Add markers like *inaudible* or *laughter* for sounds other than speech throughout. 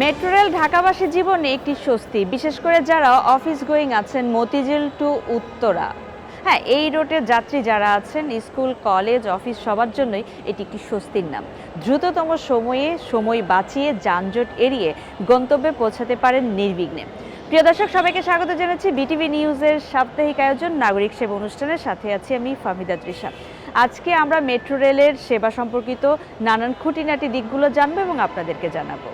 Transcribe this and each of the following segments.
Metro rail ঢাকাবাসী জীবনে একটি স্বস্তি, বিশেষ করে যারা অফিস গোয়িং আছেন মতিঝিল টু উত্তরা। হ্যাঁ এই রোডের যাত্রী যারা আছেন, স্কুল, কলেজ, অফিস, সবার জন্যই এটি একটি স্বস্তির নাম। দ্রুততম সময়ে সময় বাঁচিয়ে যানজট এড়িয়ে গন্তব্যে পৌঁছাতে পারেন নির্বিঘ্নে। প্রিয় দর্শক, সবাইকে স্বাগত জানাচ্ছি বিটিভি নিউজের সাপ্তাহিক আয়োজন, নাগরিক সেবা অনুষ্ঠানের সাথে আছি আমি ফাহমিদা তৃষা। আজকে আমরা মেট্রো রেলের সেবা সম্পর্কিত নানান খুঁটিনাটি দিকগুলো জানব এবং আপনাদেরকে জানাব।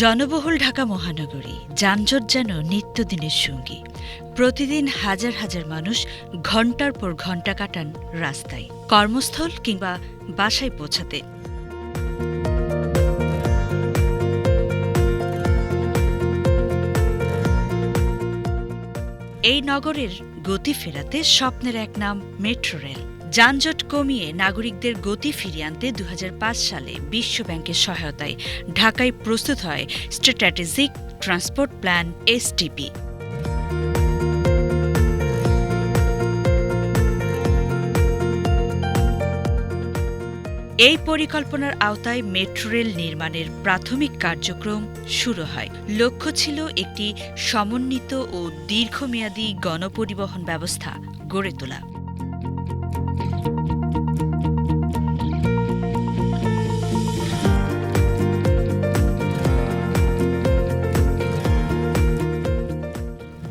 জনবহুল ঢাকা মহানগরী, যানজট যেন নিত্যদিনের সঙ্গী। প্রতিদিন হাজার হাজার মানুষ ঘণ্টার পর ঘণ্টা কাটান রাস্তায়, কর্মস্থল কিংবা বাসায় পৌঁছাতে। এই নগরের গতি ফেরাতে স্বপ্নের এক নাম মেট্রো রেল। যানজট কমিয়ে নাগরিকদের গতি ফিরিয়ে আনতে দু হাজার পাঁচ সালে বিশ্ব ব্যাংকের সহায়তায় ঢাকায় প্রস্তুত হয় স্ট্র্যাটেজিক ট্রান্সপোর্ট প্ল্যান এসটিপি। এই পরিকল্পনার আওতায় মেট্রো রেল নির্মাণের প্রাথমিক কার্যক্রম শুরু হয়। লক্ষ্য ছিল একটি সমন্বিত ও দীর্ঘমেয়াদী গণপরিবহন ব্যবস্থা গড়ে তোলা।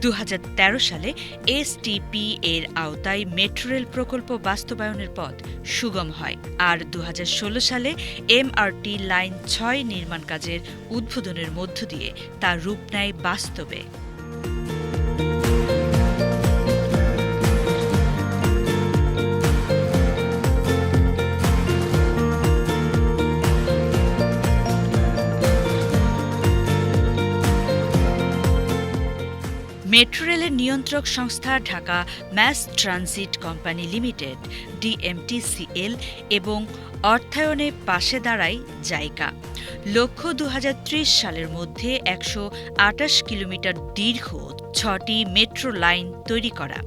দু হাজার তেরো সালে এসটিপি এর আওতায় মেট্রো রেল প্রকল্প বাস্তবায়নের পথ সুগম হয়। আর দু হাজার ষোলো সালে এমআরটি লাইন ছয় নির্মাণ কাজের উদ্বোধনের মধ্য দিয়ে তা রূপ নেয় বাস্তবে। মেট্রো রেলের নিয়ন্ত্রক সংস্থা Dhaka mass transit company limited, DMTCL, এবং অর্থায়নে পাশে দাঁড়ায় জাইকা। লক্ষ্য দু হাজার ত্রিশ সালের মধ্যে একশো আটাশ কিলোমিটার দীর্ঘ ছটি মেট্রো লাইন তৈরি করা।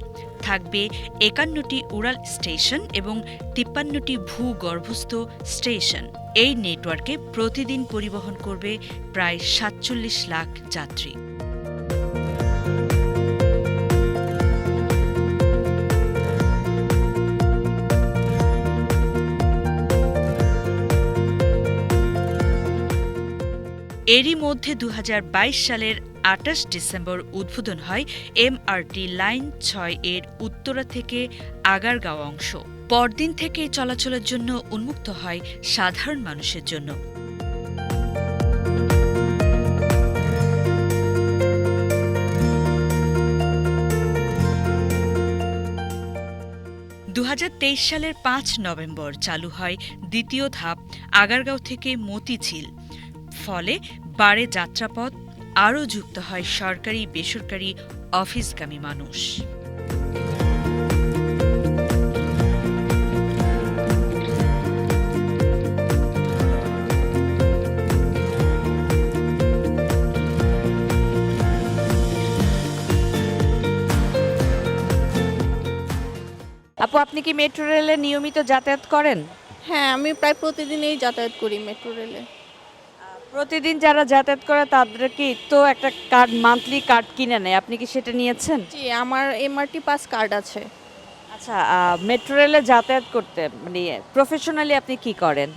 থাকবে একান্নটি উড়াল স্টেশন এবং তিপ্পান্নটি ভূগর্ভস্থ স্টেশন। এই নেটওয়ার্কে প্রতিদিন পরিবহন করবে প্রায় সাতচল্লিশ লাখ যাত্রী। এরই মধ্যে দু হাজার বাইশ সালের আটাশ ডিসেম্বর উদ্বোধন হয় এমআরটি লাইন ছয় এর উত্তরা থেকে আগারগাঁও অংশ। পরদিন থেকে চলাচলের জন্য উন্মুক্ত হয় সাধারণ মানুষের জন্য। দু হাজার তেইশ সালের পাঁচ নভেম্বর চালু হয় দ্বিতীয় ধাপ আগারগাঁও থেকে মতিঝিল। ফলে বাড়ে যাত্রাপথ আরও যুক্ত হয় সরকারি বেসরকারি অফিসগামী মানুষ। আপু আপনি কি মেট্রো রেলে নিয়মিত যাতায়াত করেন? হ্যাঁ আমি প্রায় প্রতিদিনই যাতায়াত করি মেট্রো রেলে। প্রতিদিন যারা যাতায়াত করে তাদের কি তো একটা কার্ড মান্থলি কার্ড কিনে নেয়? আপনি কি সেটা নিয়েছেন? জি আমার এমআরটি পাস কার্ড আছে। আচ্ছা মেট্রো রেলে যাতায়াত করতে মানে প্রফেশনালি আপনি কি করেন?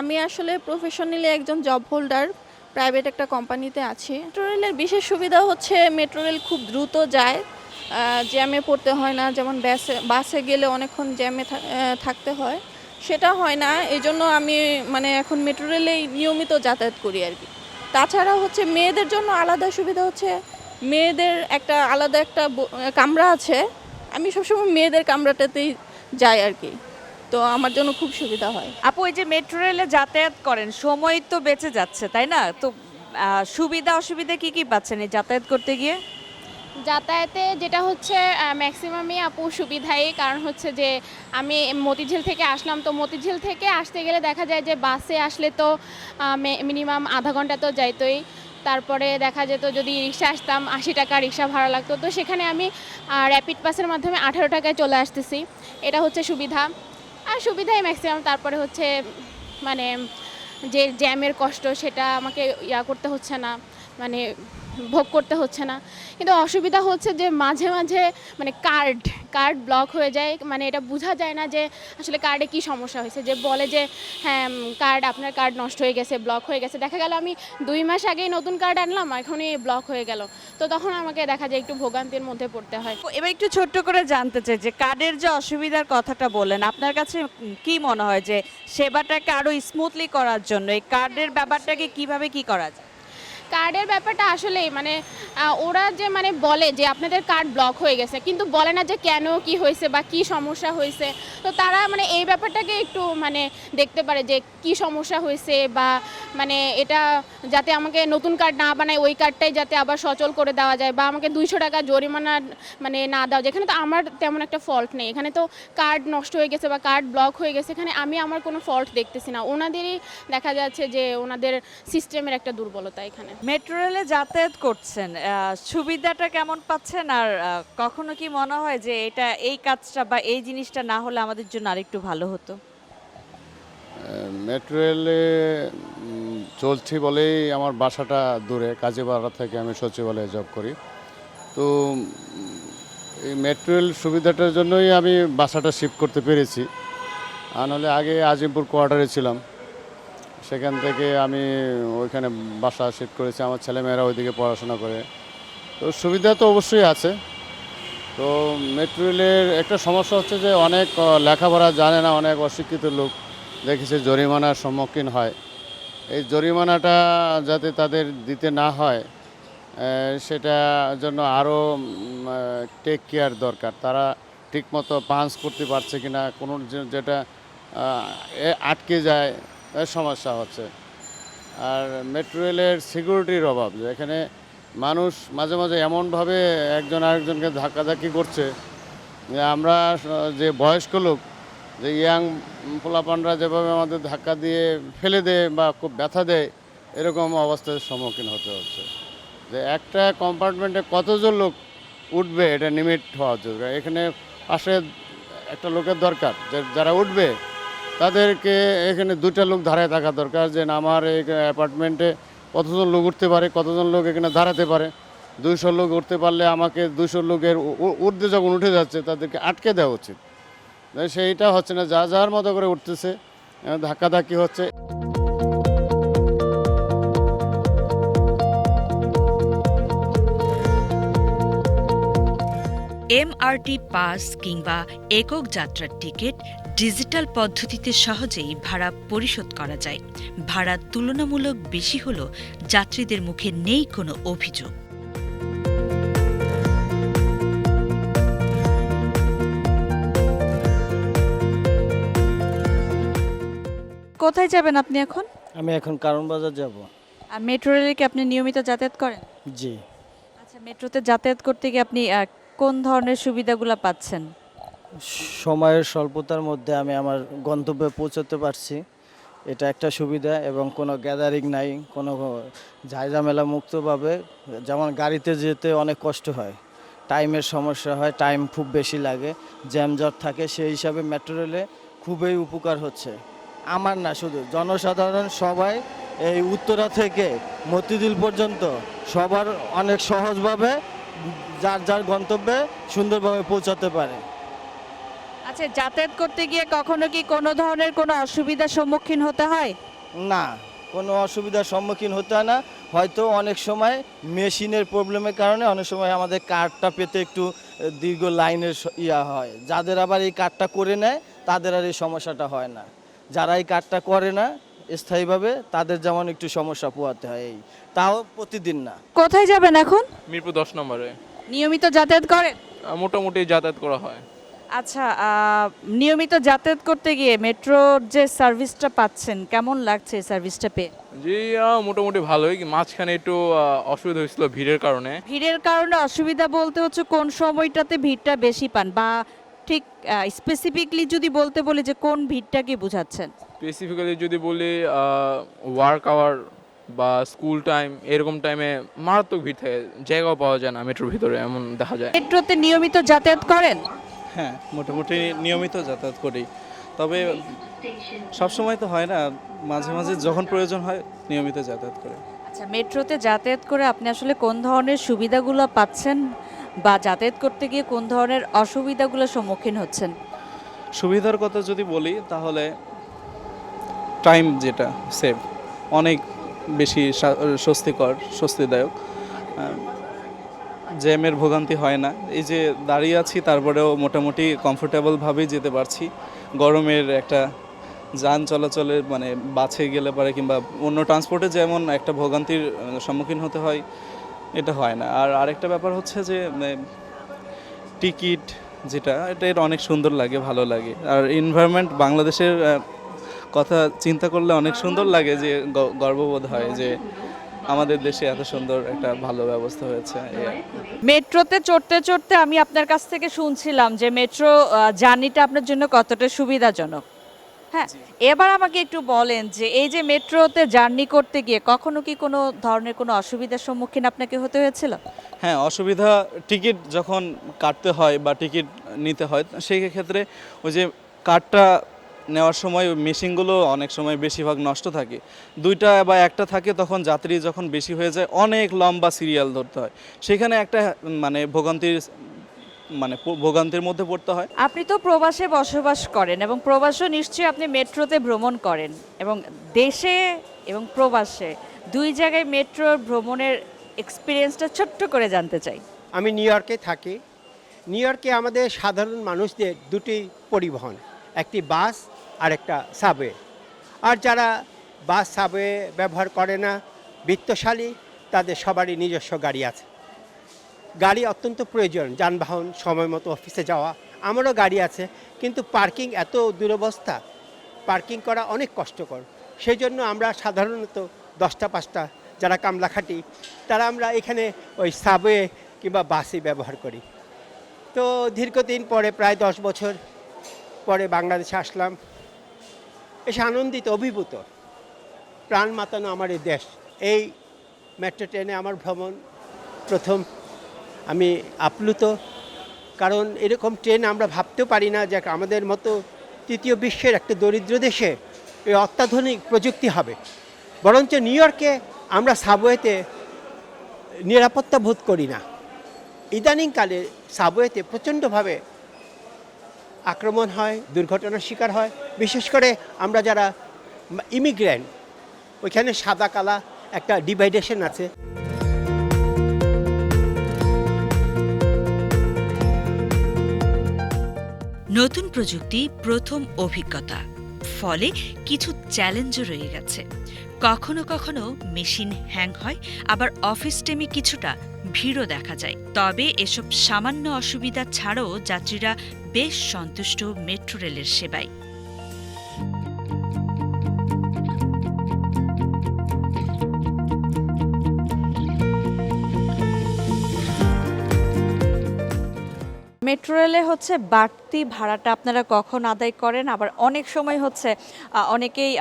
আমি আসলে প্রফেশনালি একজন জব হোল্ডার প্রাইভেট একটা কোম্পানিতে আছি। মেট্রো রেলের বিশেষ সুবিধা হচ্ছে মেট্রো রেল খুব দ্রুত যায়। জ্যামে পড়তে হয় না যেমন বাসে বাসে গেলে অনেকক্ষণ জ্যামে থাকতে হয়। সেটা হয় না এই জন্য আমি মানে এখন মেট্রো রেলেই নিয়মিত যাতায়াত করি আর কি। তাছাড়া হচ্ছে মেয়েদের জন্য আলাদা সুবিধা হচ্ছে, মেয়েদের একটা আলাদা একটা কামরা আছে, আমি সবসময় মেয়েদের কামরাটাতেই যাই আর কি। তো আমার জন্য খুব সুবিধা হয়। আপু, এই যে মেট্রো রেলে যাতায়াত করেন, সময় তো বেঁচে যাচ্ছে, তাই না? তো সুবিধা অসুবিধা কি কি পাচ্ছেন এই যাতায়াত করতে গিয়ে? যাতায়াতে যেটা হচ্ছে ম্যাক্সিমামই আপু সুবিধাই। কারণ হচ্ছে যে, আমি মতিঝিল থেকে আসলাম। তো মতিঝিল থেকে আসতে গেলে দেখা যায় যে, বাসে আসলে তো মিনিমাম আধা ঘণ্টা তো যাইতোই। তারপরে দেখা যেত যদি রিক্সা আসতাম, আশি টাকা রিক্সা ভাড়া লাগতো। তো সেখানে আমি র্যাপিড পাসের মাধ্যমে আঠারো টাকায় চলে আসতেছি। এটা হচ্ছে সুবিধা। আর সুবিধাই ম্যাক্সিমাম তারপরে হচ্ছে মানে যে জ্যামের কষ্ট, সেটা আমাকে ইয়া করতে হচ্ছে না মানে ভোগ করতে হচ্ছে না। কিন্তু অসুবিধা হচ্ছে যে মাঝে মাঝে মানে কার্ড কার্ড ব্লক হয়ে যায় মানে এটা বোঝা যায় না যে আসলে কার্ডে কি সমস্যা হয়েছে। যে বলে যে হ্যাঁ কার্ড আপনার কার্ড নষ্ট হয়ে গেছে ব্লক হয়ে গেছে। দেখা গেল আমি দুই মাস আগেই নতুন কার্ড আনলাম, এখনই ব্লক হয়ে গেল। তো তখন আমাকে দেখা যায় একটু ভোগান্তির মধ্যে পড়তে হয়। এবার একটু ছোট্ট করে জানতে চাই যে কার্ডের যে অসুবিধার কথাটা বললেন, আপনার কাছে কি মনে হয় যে সেবাটাকে আরও স্মুথলি করার জন্য এই কার্ডের ব্যাপারটাকে কীভাবে কি করা যায়? কার্ডের ব্যাপারটা আসলেই মানে ওরা যে মানে বলে যে আপনাদের কার্ড ব্লক হয়ে গেছে, কিন্তু বলে না যে কেন, কি হয়েছে বা কি সমস্যা হয়েছে। তো তারা মানে এই ব্যাপারটাকে একটু মানে দেখতে পারে যে কি সমস্যা হয়েছে বা মানে এটা যাতে আমাকে নতুন কার্ড না বানায়, ওই কার্ডটাই যাতে আবার সচল করে দেওয়া যায় বা আমাকে দুইশো টাকা জরিমানা মানে না দেওয়া যায় এখানে তো আমার তেমন একটা ফল্ট নেই। এখানে তো কার্ড নষ্ট হয়ে গেছে বা কার্ড ব্লক হয়ে গেছে, এখানে আমি আমার কোনো ফল্ট দেখতেছি না। ওনাদেরই দেখা যাচ্ছে যে ওনাদের সিস্টেমের একটা দুর্বলতা এখানে। মেট্রো রেলে যাতায়াত করছেন সুবিধাটা কেমন পাচ্ছেন? আর কখনো কি মনে হয় যে এটা এই কাজটা বা এই জিনিসটা না হলে আমাদের জন্য আরেকটু ভালো হতো? মেট্রো রেলে চলছি বলেই আমার বাসাটা দূরে কাজে বাড়া থেকে আমি সচিবালয়ে জব করি। তো এই মেট্রো রেল সুবিধাটার জন্যই আমি বাসাটা শিফট করতে পেরেছি। আর নাহলে আগে আজিমপুর কোয়ার্টারে ছিলাম। সেখান থেকে আমি ওইখানে বাসা শিফট করেছি, আমার ছেলেমেয়েরা ওইদিকে পড়াশোনা করে। তো সুবিধা তো অবশ্যই আছে। তো মেট্রো রেলের একটা সমস্যা হচ্ছে যে অনেক লেখাপড়া জানে না অনেক অশিক্ষিত লোক। দেখেছে জরিমানার সম্মুখীন হয়। এই জরিমানাটা যাতে তাদের দিতে না হয় সেটার জন্য আরও টেক কেয়ার দরকার। তারা ঠিকমতো পাঞ্চ করতে পারছে কি না কোনো যেটা আটকে যায় সমস্যা হচ্ছে। আর মেট্রো রেলের সিকিউরিটির অভাব, যে এখানে মানুষ মাঝে মাঝে এমনভাবে একজন আরেকজনকে ধাক্কাধাক্কি করছে যে আমরা যে বয়স্ক লোক, যে ইয়াং পোলাপানরা যেভাবে আমাদের ধাক্কা দিয়ে ফেলে দেয় বা খুব ব্যথা দেয়, এরকম অবস্থার সম্মুখীন হতে হচ্ছে। যে একটা কম্পার্টমেন্টে কতজন লোক উঠবে এটা লিমিট হওয়া দরকার এখানে পাশে একটা লোকের দরকার, যে যারা উঠবে তাদেরকে এখানে দুটা লোক ধারায় থাকা দরকার, যে আমার এই অ্যাপার্টমেন্টে কতজন লোক উঠতে পারে, কতজন লোক এখানে দাঁড়াতে পারে। দুইশো লোক উঠতে পারলে আমাকে দুইশো লোকের উ- উ- যখন উঠে যাচ্ছে, তাদেরকে আটকে দেওয়া উচিত। সেইটা হচ্ছে না, যা যার মতো করে উঠতেছে ধাক্কাধাক্কি হচ্ছে। এমআরটি পাস কিংবা একক যাত্রার টিকিট ডিজিটাল পদ্ধতিতে সহজেই ভাড়া পরিশোধ করা যায়। ভাড়া তুলনামূলক বেশি হলেও যাত্রীদের মুখে নেই কোনো অভিযোগ। কোথায় যাবেন আপনি এখন? আমি এখন কারণ বাজার যাব। আর মেট্রো রেলে কি আপনি নিয়মিত যাতায়াত করেন? জি। আচ্ছা মেট্রোতে যাতায়াত করতে গিয়ে আপনি আহ, কোন ধরনের সুবিধাগুলো পাচ্ছেন? সময়ের স্বল্পতার মধ্যে আমি আমার গন্তব্যে পৌঁছতে পারছি। এটা একটা সুবিধা এবং কোনো গ্যাদারিং নাই, কোনো ঝাইঝামেলা মুক্তভাবে যেমন গাড়িতে যেতে অনেক কষ্ট হয়। টাইমের সমস্যা হয় টাইম খুব বেশি লাগে জ্যামজট থাকে, সেই হিসাবে মেট্রো রেলে খুবই উপকার হচ্ছে। আমার না, শুধু জনসাধারণ সবাই এই উত্তরা থেকে মতিঝিল পর্যন্ত সবার অনেক সহজভাবে যার যার গন্তব্যে সুন্দরভাবে পৌঁছাতে পারে। আচ্ছা যাতায়াত করতে গিয়ে কখনো কি কোনো ধরনের কোনো অসুবিধার সম্মুখীন হতে হয়? না কোনো অসুবিধার সম্মুখীন হতে হয় না। হয়তো অনেক সময় মেশিনের প্রবলেমের কারণে অনেক সময় আমাদের কার্ডটা পেতে একটু দীর্ঘ লাইনের ইয়া হয়। যাদের আবার এই কার্ডটা করে নেয় তাদের আর এই সমস্যাটা হয় না। যারা এই কার্ডটা করে না স্থায়ীভাবে তাদের যেমন একটু সমস্যা পোয়াতে হয় এই। তাও প্রতিদিন না। কোথায় যাবেন এখন? মিরপুর দশ নম্বরে। নিয়মিত যাতায়াত করেন? মোটামুটি যাতায়াত করা হয়। আচ্ছা নিয়মিত যাতায়াত করতে গিয়ে মেট্রোর যে সার্ভিসটা পাচ্ছেন কেমন লাগছে এই সার্ভিসটা পেয়ে? জি মোটামুটি ভালোই। মাঝখানে একটু অসুবিধা হয়েছিল ভিড়ের কারণে। ভিড়ের কারণে অসুবিধা বলতে হচ্ছে কোন সময়টাতে ভিড়টা বেশি পান বা ঠিক স্পেসিফিকলি যদি বলতে বলি যে কোন ভিড়টাকে বোঝাচ্ছেন? স্পেসিফিক্যালি যদি বলি ওয়ার্ক আওয়ার বা স্কুল টাইম এরকম টাইমে মারাত্মক ভিড় থাকে। জায়গাও পাওয়া যায় না মেট্রোর ভিতরে এমন দেখা যায়। মেট্রোতে নিয়মিত যাতায়াত করেন? হ্যাঁ মোটামুটি নিয়মিত যাতায়াত করি। তবে সবসময় তো হয় না মাঝে মাঝে যখন প্রয়োজন হয় নিয়মিত যাতায়াত করে। আচ্ছা মেট্রোতে যাতায়াত করে আপনি আসলে কোন ধরনের সুবিধাগুলো পাচ্ছেন বা যাতায়াত করতে গিয়ে কোন ধরনের অসুবিধাগুলোর সম্মুখীন হচ্ছেন? সুবিধার কথা যদি বলি তাহলে টাইম যেটা সেভ অনেক বেশি স্বস্তিকর স্বস্তিদায়ক। জ্যামের ভোগান্তি হয় না। এই যে দাঁড়িয়ে আছি, তারপরেও মোটামুটি কমফোর্টেবলভাবেই যেতে পারছি। গরমের একটা যান চলাচলের মানে বাছে গেলে পারে কিংবা অন্য ট্রান্সপোর্টে যেমন একটা ভোগান্তির সম্মুখীন হতে হয়, এটা হয় না। আর আরেকটা ব্যাপার হচ্ছে যে টিকিট যেটা, এটা এর অনেক সুন্দর লাগে, ভালো লাগে। আর এনভায়রনমেন্ট বাংলাদেশের কথা চিন্তা করলে অনেক সুন্দর লাগে যে গর্ববোধ হয় যে আমাদের দেশে এত সুন্দর একটা ভালো ব্যবস্থা হয়েছে। মেট্রোতে চড়তে চড়তে আমি আপনার কাছ থেকে শুনছিলাম যে মেট্রো জার্নিটা আপনার জন্য কতটা সুবিধাজনক। হ্যাঁ এবার আমাকে একটু বলেন যে এই যে মেট্রোতে জার্নি করতে গিয়ে কখনো কি কোনো ধরনের কোনো অসুবিধার সম্মুখীন আপনাকে হতে হয়েছিল? হ্যাঁ অসুবিধা টিকিট যখন কাটতে হয় বা টিকিট নিতে হয় সেই ক্ষেত্রে ওই যে কার্ডটা নেওয়ার সময় মেশিনগুলো অনেক সময় বেশিরভাগ নষ্ট থাকে। দুইটা বা একটা থাকে তখন যাত্রী যখন বেশি হয়ে যায় অনেক লম্বা সিরিয়াল ধরতে হয়। সেখানে একটা মানে ভোগান্তির মানে ভোগান্তির মধ্যে পড়তে হয়। আপনি তো প্রবাসে বসবাস করেন এবং প্রবাসও নিশ্চয়ই আপনি মেট্রোতে ভ্রমণ করেন এবং দেশে এবং প্রবাসে দুই জায়গায় মেট্রো ভ্রমণের এক্সপিরিয়েন্সটা ছোট্ট করে জানতে চাই। আমি নিউ ইয়র্কে থাকি। নিউ ইয়র্কে আমাদের সাধারণ মানুষদের দুটি পরিবহন একটি বাস আর একটা সাবওয়ে আর যারা বাস সাবওয়ে ব্যবহার করে না, বৃত্তশালী, তাদের সবারই নিজস্ব গাড়ি আছে। গাড়ি অত্যন্ত প্রয়োজন, যানবাহন, সময় মতো অফিসে যাওয়া। আমারও গাড়ি আছে, কিন্তু পার্কিং এত দুরবস্থা। পার্কিং করা অনেক কষ্টকর। সেই জন্য আমরা সাধারণত দশটা, পাঁচটা যারা কামলা খাটি তারা আমরা এখানে ওই সাবওয়ে কিংবা বাসই ব্যবহার করি। তো দীর্ঘদিন পরে, প্রায় দশ বছর পরে বাংলাদেশে আসলাম। এসে আনন্দিত, অভিভূত। প্রাণ মাতানো আমার এই দেশ। এই মেট্রো ট্রেনে আমার ভ্রমণ প্রথম। আমি আপ্লুত। কারণ এরকম ট্রেন আমরা ভাবতেও পারি না যে আমাদের মতো তৃতীয় বিশ্বের একটা দরিদ্র দেশে এই অত্যাধুনিক প্রযুক্তি হবে। বরঞ্চ নিউ ইয়র্কে আমরা সাবওয়েতে নিরাপত্তা বোধ করি না। ইদানিংকালে সাবওয়েতে প্রচণ্ডভাবে আক্রমণ হয়, দুর্ঘটনার শিকার হয়। বিশেষ করে আমরা যারা ইমিগ্র্যান্ট ওইখানে সাদা কালা একটা ডিভাইডেশন আছে। নতুন প্রযুক্তি প্রথম অভিজ্ঞতা। ফলে কিছু চ্যালেঞ্জও রয়ে গেছে। কখনো কখনো মেশিন হ্যাং হয়, আবার অফিস টাইমে কিছুটা ভিড়ও দেখা যায়। তবে এসব সামান্য অসুবিধা ছাড়াও যাত্রীরা বেশ সন্তুষ্ট মেট্রো রেলের সেবায়। মেট্রো রেলে হচ্ছে বাড়তি ভাড়াটা আপনারা কখন আদায় করেন? আবার অনেক সময় হচ্ছে অনেকেই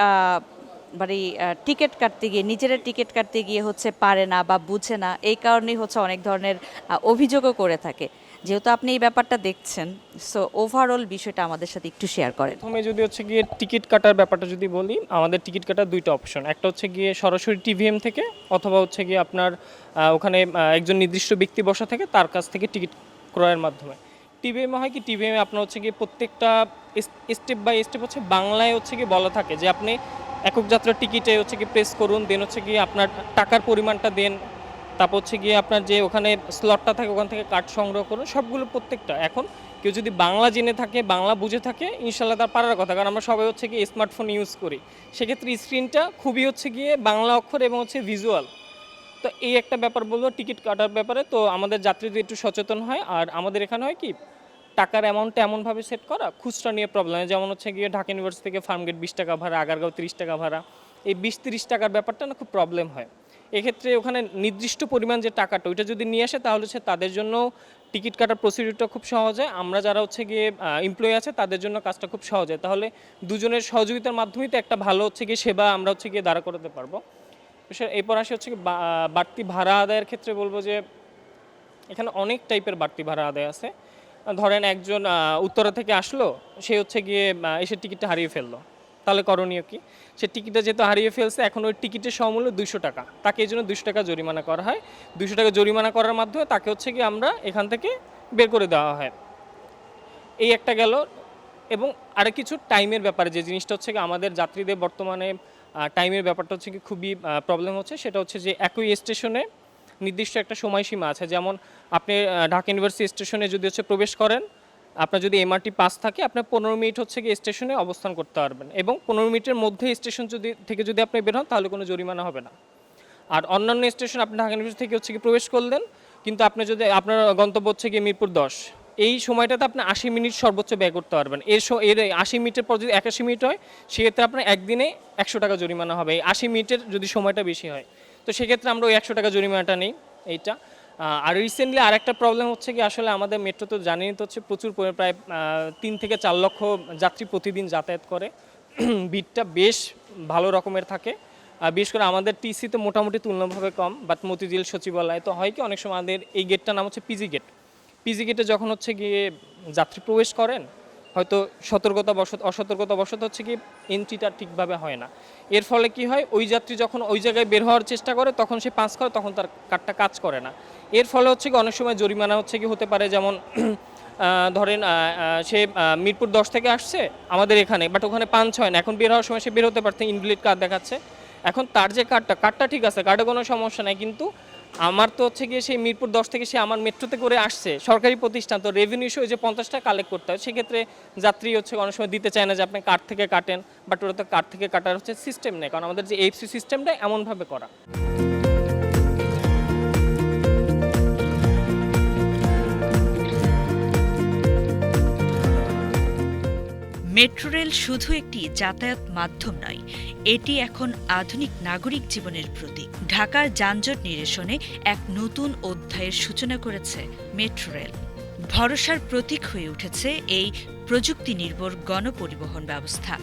মানে টিকিট কাটতে গিয়ে, নিজেরা টিকিট কাটতে গিয়ে হচ্ছে পারে না বা বুঝে না। এই কারণেই হচ্ছে অনেক ধরনের অভিযোগও করে থাকে। যেহেতু আপনি এই ব্যাপারটা দেখছেন সো ওভারঅল বিষয়টা আমাদের সাথে একটু শেয়ার করেন। প্রথমে যদি হচ্ছে গিয়ে টিকিট কাটার ব্যাপারটা যদি বলি, আমাদের টিকিট কাটার দুইটা অপশন একটা হচ্ছে গিয়ে সরাসরি টিভিএম থেকে, অথবা হচ্ছে গিয়ে আপনার ওখানে একজন নির্দিষ্ট ব্যক্তি বসা থাকে তার কাছ থেকে টিকিট ক্রয়ের মাধ্যমে। টিভিএমে হয় কি, টিভিএমে আপনার হচ্ছে গিয়ে প্রত্যেকটা স্টেপ বাই স্টেপ হচ্ছে বাংলায় হচ্ছে গিয়ে বলা থাকে যে আপনি একক যাত্রার টিকিটে হচ্ছে গিয়ে প্রেস করুন দেন হচ্ছে গিয়ে আপনার টাকার পরিমাণটা দেন তারপর হচ্ছে গিয়ে আপনার যে ওখানে স্লটটা থাকে, ওখান থেকে কার্ড সংগ্রহ করুন, সবগুলো প্রত্যেকটা। এখন কেউ যদি বাংলা জেনে থাকে, বাংলা বুঝে থাকে ইনশাল্লাহ তার পারার কথা। কারণ আমরা সবাই হচ্ছে গিয়ে স্মার্টফোন ইউজ করি। সেক্ষেত্রে স্ক্রিনটা খুবই হচ্ছে গিয়ে বাংলা অক্ষর এবং হচ্ছে ভিজুয়াল তো এই একটা ব্যাপার বলব টিকিট কাটার ব্যাপারে। তো আমাদের যাত্রীদের একটু সচেতন হয়। আর আমাদের এখানে হয় কি, টাকার অ্যামাউন্টটা এমনভাবে সেট করা, খুচরা নিয়ে প্রবলেম যেমন হচ্ছে গিয়ে ঢাকা ইউনিভার্সিটি থেকে ফার্মগেট বিশ টাকা ভাড়া, আগারগাঁও তিরিশ টাকা ভাড়া। এই বিশ তিরিশ টাকার ব্যাপারটা না খুব প্রবলেম হয়। এক্ষেত্রে ওখানে নির্দিষ্ট পরিমাণ যে টাকাটা, ওইটা যদি নিয়ে আসে তাহলে হচ্ছে তাদের জন্য টিকিট কাটার প্রসিডিউরটা খুব সহজ হয়। আমরা যারা হচ্ছে গিয়ে এমপ্লয়ি আছে তাদের জন্য কাজটা খুব সহজ হয়। তাহলে দুজনের সহযোগিতার মাধ্যমেই তো একটা ভালো হচ্ছে গিয়ে সেবা আমরা হচ্ছে গিয়ে দাঁড়া করাতে পারব। এরপর আসে হচ্ছে বাড়তি ভাড়া আদায়ের ক্ষেত্রে বলব যে, এখানে অনেক টাইপের বাড়তি ভাড়া আদায় আছে। ধরেন একজন উত্তরা থেকে আসলো, সে হচ্ছে গিয়ে এসে টিকিটটা হারিয়ে ফেলল। তাহলে করণীয় কি? সে টিকিটটা যেহেতু হারিয়ে ফেলছে, এখন ওই টিকিটের সমূল্য দুশো টাকা। তাকে এই জন্য দুশো টাকা জরিমানা করা হয়। দুশো টাকা জরিমানা করার মাধ্যমে তাকে হচ্ছে কি আমরা এখান থেকে বের করে দেওয়া হয়। এই একটা গেল। এবং আরেক কিছু টাইমের ব্যাপারে, যে জিনিসটা হচ্ছে কি আমাদের যাত্রীদের বর্তমানে টাইমের ব্যাপারটা হচ্ছে কি খুবই প্রবলেম হচ্ছে। সেটা হচ্ছে যে একই স্টেশনে নির্দিষ্ট একটা সময়সীমা আছে। যেমন আপনি ঢাকা ইউনিভার্সিটি স্টেশনে যদি হচ্ছে প্রবেশ করেন আপনার যদি এমআরটি পাস থাকে, আপনার পনেরো মিনিট হচ্ছে গিয়ে স্টেশনে অবস্থান করতে পারবেন। এবং পনেরো মিনিটের মধ্যে স্টেশন যদি, থেকে যদি আপনি বের হন, তাহলে কোনো জরিমানা হবে না। আর অন্যান্য স্টেশন, আপনি ঢাকা ইউনিভার্সিটি থেকে হচ্ছে কি প্রবেশ করলেন, কিন্তু আপনি যদি, আপনার গন্তব্য হচ্ছে গিয়ে মিরপুর দশ। এই সময়টাতে আপনি আশি মিনিট সর্বোচ্চ ব্যয় করতে পারবেন। এর এর আশি মিনিটের পর যদি একাশি মিনিট হয়, সেক্ষেত্রে আপনার একদিনে একশো টাকা জরিমানা হবে। এই আশি মিনিটের যদি সময়টা বেশি হয়, তো সেক্ষেত্রে আমরা ওই একশো টাকা জরিমানাটা নেই, এইটা। আর রিসেন্টলি আরেকটা প্রবলেম হচ্ছে কি, আসলে আমাদের মেট্রো তো জানেনই তো হচ্ছে প্রচুর প্রায় তিন থেকে চার লক্ষ যাত্রী প্রতিদিন যাতায়াত করে। *clears throat* ভিড়টা বেশ ভালো রকমের থাকে। আর বিশেষ করে আমাদের টিসি তো মোটামুটি তুলনাভাবে কম বাট মতিঝিল সচিবালয়, তো হয় কি অনেক সময় আমাদের এই গেটটার নাম হচ্ছে পিজি গেট পিজি গেটে যখন হচ্ছে গিয়ে যাত্রী প্রবেশ করেন, হয়তো সতর্কতা বশত, অসতর্কতা বশত হচ্ছে কি এন্ট্রিটা ঠিকভাবে হয় না। এর ফলে কি হয়, ওই যাত্রী যখন ওই জায়গায় বের হওয়ার চেষ্টা করে, তখন সে পাস করে, তখন তার কার্ডটা কাজ করে না। এর ফলে হচ্ছে কি, অনেক সময় জরিমানা হচ্ছে কি, হতে পারে যেমন *clears throat* ধরেন সে মিরপুর দশ থেকে আসছে আমাদের এখানে বাট ওখানে পাঁচ ছয় না, এখন বের হওয়ার সময় সে বের হতে পারছে ইনভ্যালিড কার্ড দেখাচ্ছে। এখন তার যে কার্ডটা কার্ডটা ঠিক আছে কার্ডে কোনো সমস্যা নাই, কিন্তু আমার তো হচ্ছে গিয়ে সেই মিরপুর দশ থেকে সে আমার মেট্রোতে করে আসছে, সরকারি প্রতিষ্ঠান, তো রেভিনিউ ওই যে পঞ্চাশটা কালেক্ট করতে হয়, সেক্ষেত্রে যাত্রী হচ্ছে অনেক সময় দিতে চায় না যে আপনি কার্ড থেকে কাটেন বাট ওরা তো কার্ড থেকে কাটার হচ্ছে সিস্টেম নেই, কারণ আমাদের যে এফসি সিস্টেমটা এমনভাবে করা। মেট্রো রেল শুধু একটি যাতায়াত মাধ্যম নয়, এটি এখন আধুনিক নাগরিক জীবনের প্রতীক। ঢাকার যানজট নিরসনে এক নতুন অধ্যায়ের সূচনা করেছে মেট্রো রেল। ভরসার প্রতীক হয়ে উঠেছে এই প্রযুক্তি নির্ভর গণপরিবহন ব্যবস্থা।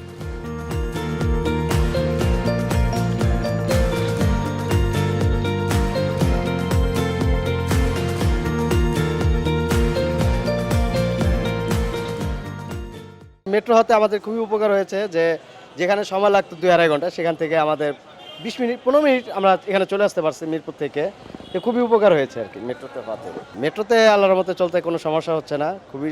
মেট্রো হতে আমাদের খুবই উপকার হয়েছে যে যেখানে সময় লাগতো দুই আড়াই ঘণ্টা, সেখান থেকে আমাদের বিশ মিনিট, পনেরো মিনিট আমরা এখানে চলে আসতে পারছি মিরপুর থেকে। তো খুবই উপকার হয়েছে আর কি মেট্রোতে পাতে মেট্রোতে আল্লাহর মতো চলতে কোনো সমস্যা হচ্ছে না, খুবই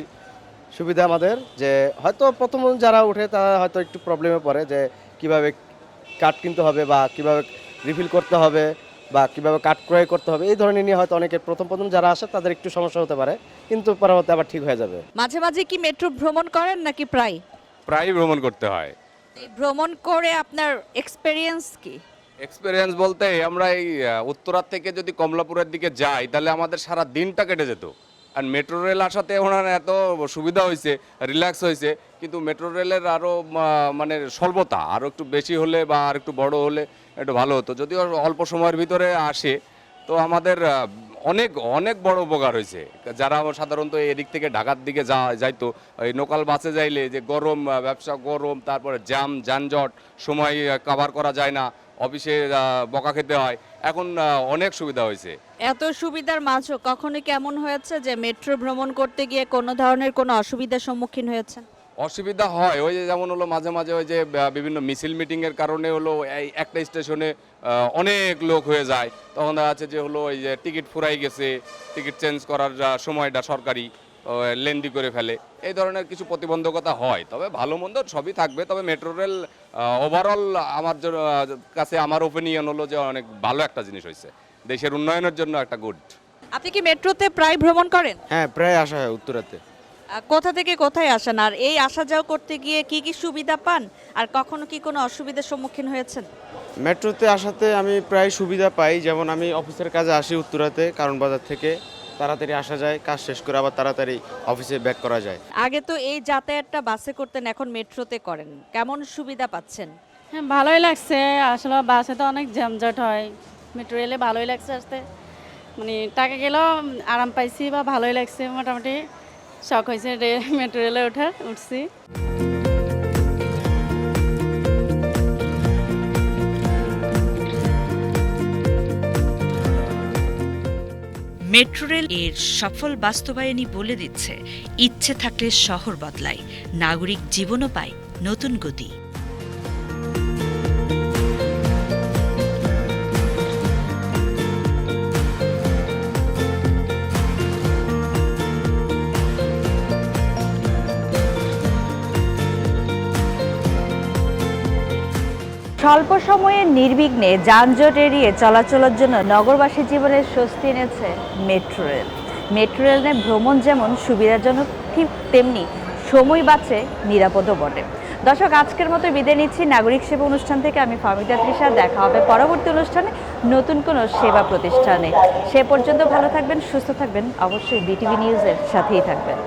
সুবিধা আমাদের যে হয়তো প্রথম যারা উঠে তারা হয়তো একটু প্রবলেমে পড়ে যে কীভাবে কার্ড কিনতে হবে বা কীভাবে রিফিল করতে হবে। বা কীভাবে কাঠ ক্রয় করতে হবে এই ধরনের নিয়ে হয়তো অনেকে প্রথম প্রথম যারা আসে তাদের একটু সমস্যা হতে পারে কিন্তু পরবর্তী আবার ঠিক হয়ে যাবে। মাঝে মাঝে কি মেট্রো ভ্রমণ করেন নাকি প্রায়? প্রায় ভ্রমণ করতে হয়। এই ভ্রমণ করে আপনার এক্সপেরিয়েন্স কি? এক্সপিরিয়েন্স বলতে আমরা এই উত্তরার থেকে যদি কমলাপুরের দিকে যাই তাহলে আমাদের সারা দিনটা কেটে যেত। আর মেট্রো রেল আসাতে ওনার এত সুবিধা হয়েছে রিল্যাক্স হয়েছে কিন্তু মেট্রো রেলের আরও মানে স্বল্পতা আরও একটু বেশি হলে বা আর একটু বড় হলে একটু ভালো হতো। যদিও অল্প সময়ের ভিতরে আসে। তো আমাদের অনেক অনেক বড় উপকার হয়েছে। যারা সাধারণত এদিক থেকে ঢাকার দিকে যা, যাইতো ওই লোকাল বাসে যাইলে যে গরম ব্যবসা গরম, তারপরে জ্যাম, যানজট, সময় কাভার করা যায় না, অফিসে বকা খেতে হয়, এখন অনেক সুবিধা হয়েছে। এত সুবিধার মাঝেও কখনো কেমন হয়েছে যে মেট্রো ভ্রমণ করতে গিয়ে কোনো ধরনের কোনো অসুবিধার সম্মুখীন হয়েছেন? অসুবিধা হয়। ওই যে যেমন হলো মাঝে মাঝে ওই যে বিভিন্ন মিছিল মিটিংয়ের কারণে হলো এই একটা স্টেশনে অনেক লোক হয়ে যায়। তখন দেখা যাচ্ছে যে হলো ওই যে টিকিট ফুরাই গেছে টিকিট চেঞ্জ করার সময়টা সরকারি লেন্দি করে ফেলে। এই ধরনের কিছু প্রতিবন্ধকতা হয়। তবে ভালো মন্দ সবই থাকবে। তবে মেট্রো রেল ওভারঅল আমার জন্য, কাছে আমার ওপিনিয়ন হলো যে অনেক ভালো একটা জিনিস হয়েছে দেশের উন্নয়নের জন্য একটা গুড আপনি কি মেট্রোতে প্রায় ভ্রমণ করেন? হ্যাঁ প্রায় আসা হয় উত্তরাতে। কোথা থেকে কোথায় আসেন? আর এই আসা যাওয়া করতে গিয়ে কি কি সুবিধা পান? আর কখনো কি কোনো অসুবিধার সম্মুখীন হয়েছেন? মেট্রোতে আসাতে আমি প্রায় সুবিধা পাই। যেমন আমি অফিসের কাজে আসি উত্তরাতে কারণ বাজার থেকে তাড়াতাড়ি আসা যায় কাজ শেষ করে আবার তাড়াতাড়ি অফিসে ব্যাক করা যায়। আগে তো এই যাতায়াতটা বাসে করতেন এখন মেট্রোতে করেন। কেমন সুবিধা পাচ্ছেন? হ্যাঁ ভালোই লাগছে। আসলে বাসে তো অনেক জ্যামজট হয়। মেট্রো রেলে ভালোই লাগছে আসতে। মানে টাকা গেলেও আরাম পাইছি বা ভালোই লাগছে মোটামুটি। শখ হয়েছে মেট্রো রেলে ওঠার উঠছি। মেট্রো রেল এর সফল বাস্তবায়নই বলে দিচ্ছে, ইচ্ছে থাকলে শহর বদলায়, নাগরিক জীবনও পায় নতুন গতি। স্বল্প সময়ে নির্বিঘ্নে যানজট এড়িয়ে চলাচলের জন্য নগরবাসী জীবনের স্বস্তি এনেছে মেট্রো রেল। মেট্রো রেলে ভ্রমণ যেমন সুবিধাজনক ঠিক তেমনি সময় বাঁচে নিরাপদও বটে। দর্শক, আজকের মতো বিদায় নিচ্ছি। নাগরিক সেবা অনুষ্ঠান থেকে আমি ফামিদা তৃষা। দেখা হবে পরবর্তী অনুষ্ঠানে নতুন কোনো সেবা প্রতিষ্ঠানে। সে পর্যন্ত ভালো থাকবেন, সুস্থ থাকবেন। অবশ্যই বিটিভি নিউজের সাথেই থাকবেন।